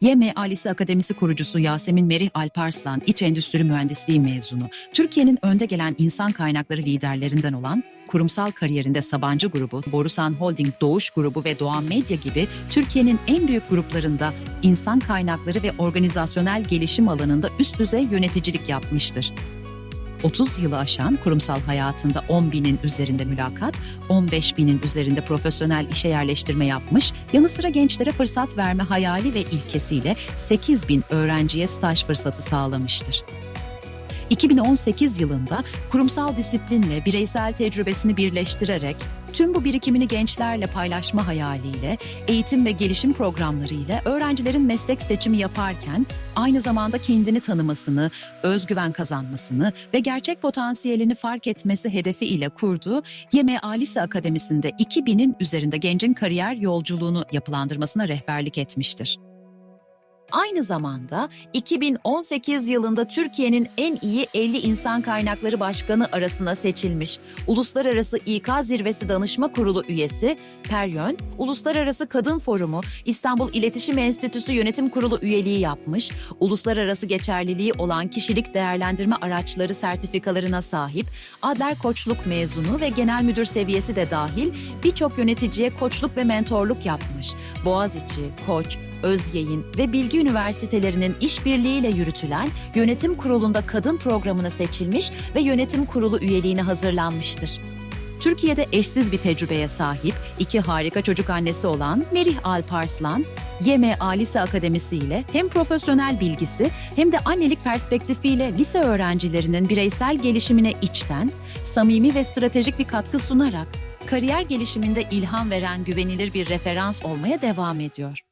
YM Alisi Akademisi kurucusu Yasemin Merih Alparslan, İTÜ Endüstri Mühendisliği mezunu. Türkiye'nin önde gelen insan kaynakları liderlerinden olan, kurumsal kariyerinde Sabancı Grubu, Borusan Holding, Doğuş Grubu ve Doğan Medya gibi Türkiye'nin en büyük gruplarında insan kaynakları ve organizasyonel gelişim alanında üst düzey yöneticilik yapmıştır. 30 yılı aşan kurumsal hayatında 10 binin üzerinde mülakat, 15 binin üzerinde profesyonel işe yerleştirme yapmış, yanı sıra gençlere fırsat verme hayali ve ilkesiyle 8 bin öğrenciye staj fırsatı sağlamıştır. 2018 yılında kurumsal disiplinle bireysel tecrübesini birleştirerek tüm bu birikimini gençlerle paylaşma hayaliyle eğitim ve gelişim programlarıyla öğrencilerin meslek seçimi yaparken aynı zamanda kendini tanımasını, özgüven kazanmasını ve gerçek potansiyelini fark etmesi hedefi ile kurduğu Yeme Alisi Akademisi'nde 2000'in üzerinde gencin kariyer yolculuğunu yapılandırmasına rehberlik etmiştir. Aynı zamanda 2018 yılında Türkiye'nin en iyi 50 insan kaynakları başkanı arasına seçilmiş. Uluslararası İK Zirvesi Danışma Kurulu üyesi Peryön, Uluslararası Kadın Forumu, İstanbul İletişim Enstitüsü Yönetim Kurulu üyeliği yapmış, uluslararası geçerliliği olan kişilik değerlendirme araçları sertifikalarına sahip, Adler Koçluk mezunu ve genel müdür seviyesi de dahil birçok yöneticiye koçluk ve mentorluk yapmış. Boğaziçi, Koç, Özyeğin ve Bilgi Üniversitelerinin işbirliğiyle yürütülen yönetim kurulunda kadın programına seçilmiş ve yönetim kurulu üyeliğine hazırlanmıştır. Türkiye'de eşsiz bir tecrübeye sahip iki harika çocuk annesi olan Merih Alparslan, Yeme Alisi Akademisi ile hem profesyonel bilgisi hem de annelik perspektifiyle lise öğrencilerinin bireysel gelişimine içten, samimi ve stratejik bir katkı sunarak kariyer gelişiminde ilham veren güvenilir bir referans olmaya devam ediyor.